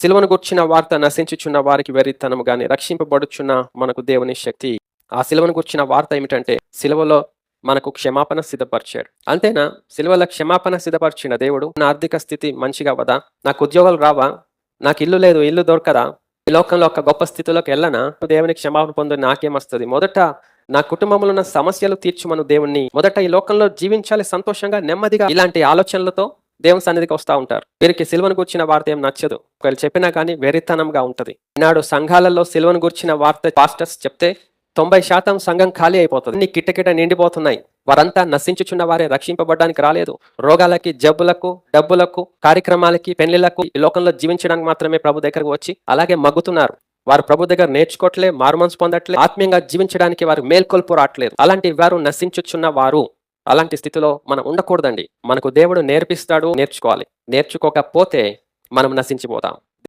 సిలువను గుర్చిన వార్త నశించుచున్న వారికి వెర్రితనము గాని రక్షింపబడుచున్న మనకు దేవుని శక్తి. ఆ సిలువను గుర్చిన వార్త ఏమిటంటే సిలువలో మనకు క్షమాపణ సిద్ధపరిచాడు. అంతేనా? సిలువలో క్షమాపణ సిద్ధపరిచిన దేవుడు నా ఆర్థిక స్థితి మంచిగా వదా నాకు ఉద్యోగాలు రావా? నాకు ఇల్లు లేదు ఇల్లు దొరకదా? ఈ లోకంలో ఒక గొప్ప స్థితిలోకి వెళ్ళనా? దేవుని క్షమాపణ పొంది నాకేమొస్తుంది? మొదట నా కుటుంబంలో ఉన్న సమస్యలు తీర్చుమను దేవుణ్ణి. మొదట ఈ లోకంలో జీవించాలి సంతోషంగా నెమ్మదిగా ఇలాంటి ఆలోచనలతో దేవుని సన్నిధికి వస్తూ ఉంటారు. వీరికి సిల్వను గుర్చిన వార్త ఏం నచ్చదు. ఒకవేళ చెప్పినా కానీ వెరితనంగా ఉంటుంది. ఈనాడు సంఘాలలో సిల్వను గుర్చిన వార్త పాస్టర్స్ చెప్తే తొంభై శాతం సంఘం ఖాళీ అయిపోతుంది. అన్ని కిటకిట నిండిపోతున్నాయి. వారంతా నశించుచున్న వారే రక్షింపబడడానికి రాలేదు. రోగాలకి జబ్బులకు డబ్బులకు కార్యక్రమాలకి పెళ్ళిలకు ఈ లోకంలో జీవించడానికి మాత్రమే ప్రభు దగ్గరకు వచ్చి అలాగే మగ్గుతున్నారు. వారు ప్రభు దగ్గర నేర్చుకోవట్లే మారుమనసు పొందట్లే ఆత్మీయంగా జీవించడానికి వారు మేల్కొల్పు రావట్లేదు అలాంటి వారు నశించుచున్న వారు అలాంటి స్థితిలో మనం ఉండకూడదండి. మనకు దేవుడు నేర్పిస్తాడు నేర్చుకోవాలి. నేర్చుకోకపోతే మనం నశించిపోతాం.